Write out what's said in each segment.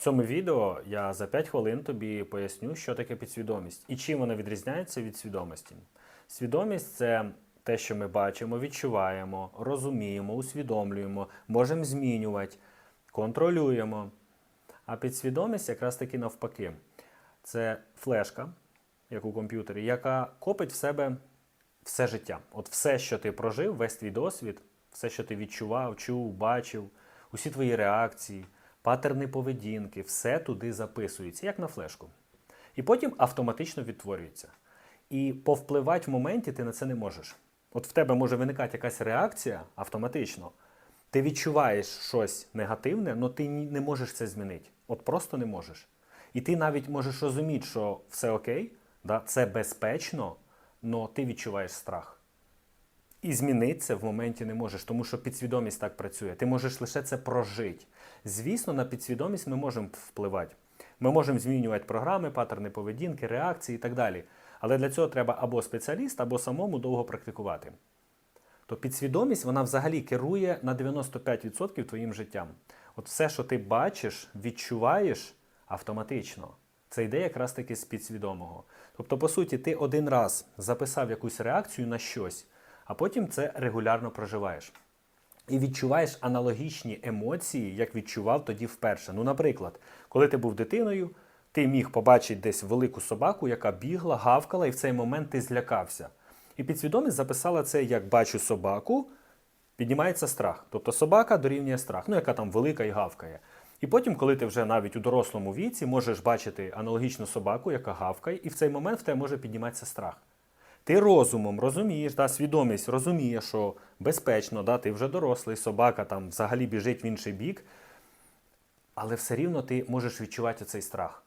В цьому відео я за 5 хвилин тобі поясню, що таке підсвідомість і чим вона відрізняється від свідомості. Свідомість це те, що ми бачимо, відчуваємо, розуміємо, усвідомлюємо, можемо змінювати, контролюємо. А підсвідомість якраз таки навпаки. Це флешка, як у комп'ютері, яка копить в себе все життя. От все, що ти прожив, весь твій досвід, все, що ти відчував, чув, бачив, усі твої реакції, патерни поведінки, все туди записується, як на флешку. І потім автоматично відтворюється. І повпливати в моменті ти на це не можеш. От в тебе може виникати якась реакція автоматично. Ти відчуваєш щось негативне, але ти не можеш це змінити. От просто не можеш. І ти навіть можеш розуміти, що все окей, да, це безпечно, але ти відчуваєш страх. І змінити це в моменті не можеш, тому що підсвідомість так працює. Ти можеш лише це прожити. Звісно, на підсвідомість ми можемо впливати. Ми можемо змінювати програми, паттерни поведінки, реакції і так далі. Але для цього треба або спеціаліст, або самому довго практикувати. То підсвідомість вона взагалі керує на 95% твоїм життям. От все, що ти бачиш, відчуваєш автоматично. Це йде якраз таки з підсвідомого. Тобто, по суті, ти один раз записав якусь реакцію на щось, а потім це регулярно проживаєш. І відчуваєш аналогічні емоції, як відчував тоді вперше. Ну, наприклад, коли ти був дитиною, ти міг побачити десь велику собаку, яка бігла, гавкала, і в цей момент ти злякався. І підсвідомість записала це як бачу собаку, піднімається страх. Тобто собака дорівнює страх, ну яка там велика і гавкає. І потім, коли ти вже навіть у дорослому віці можеш бачити аналогічну собаку, яка гавкає, і в цей момент в тебе може підніматися страх. Ти розумом розумієш, да, свідомість розуміє, що безпечно, да, ти вже дорослий, собака там взагалі біжить в інший бік, але все рівно ти можеш відчувати цей страх.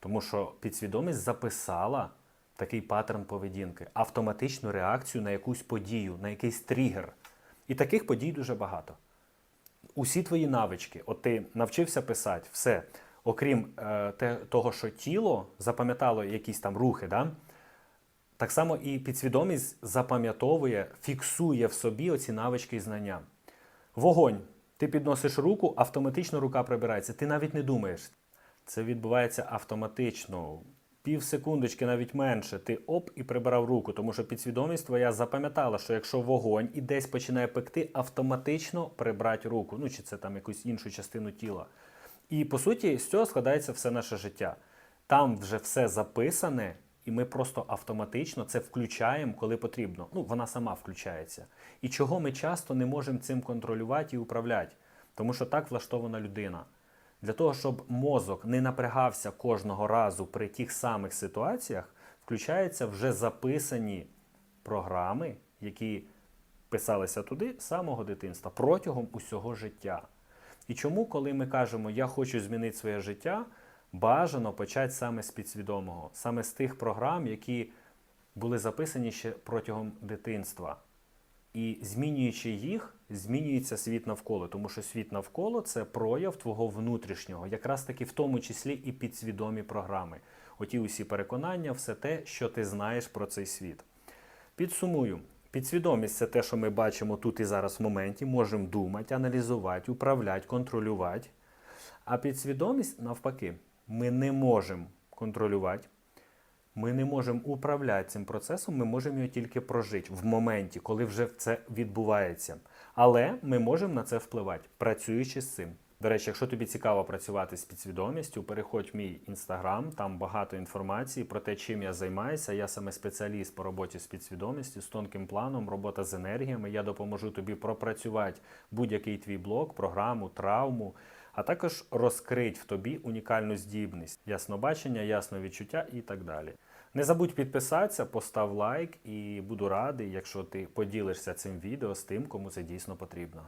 Тому що підсвідомість записала такий паттерн поведінки, автоматичну реакцію на якусь подію, на якийсь тригер. І таких подій дуже багато. Усі твої навички, от ти навчився писати, все, окрім е, того, що тіло запам'ятало якісь там рухи, да? Так само і підсвідомість запам'ятовує, фіксує в собі оці навички і знання. Вогонь. Ти підносиш руку, автоматично рука прибирається. Ти навіть не думаєш. Це відбувається автоматично. Пів секундочки, навіть менше, ти оп і прибирав руку, тому що підсвідомість твоя запам'ятала, що якщо вогонь і десь починає пекти, автоматично прибрати руку, ну чи це там якусь іншу частину тіла. І по суті, з цього складається все наше життя. Там вже все записане, і ми просто автоматично це включаємо, коли потрібно. Ну, вона сама включається. І чого ми часто не можемо цим контролювати і управляти? Тому що так влаштована людина. Для того, щоб мозок не напрягався кожного разу при тих самих ситуаціях, включаються вже записані програми, які писалися туди з самого дитинства протягом усього життя. І чому, коли ми кажемо Я хочу змінити своє життя, бажано почати саме з підсвідомого, саме з тих програм, які були записані ще протягом дитинства. І змінюючи їх, змінюється світ навколо, тому що світ навколо це прояв твого внутрішнього, якраз таки в тому числі і підсвідомі програми. Оті усі переконання, все те, що ти знаєш про цей світ. Підсумую, підсвідомість це те, що ми бачимо тут і зараз в моменті, можемо думати, аналізувати, управляти, контролювати. А підсвідомість, навпаки, ми не можемо контролювати, ми не можемо управляти цим процесом, ми можемо його тільки прожити в моменті, коли вже це відбувається. Але ми можемо на це впливати, працюючи з цим. До речі, якщо тобі цікаво працювати з підсвідомістю, переходь в мій інстаграм, там багато інформації про те, чим я займаюся. Я саме спеціаліст по роботі з підсвідомістю, з тонким планом, робота з енергіями. Я допоможу тобі пропрацювати будь-який твій блок, програму, травму, а також розкрить в тобі унікальну здібність, яснобачення, ясновідчуття і так далі. Не забудь підписатися, постав лайк і буду радий, якщо ти поділишся цим відео з тим, кому це дійсно потрібно.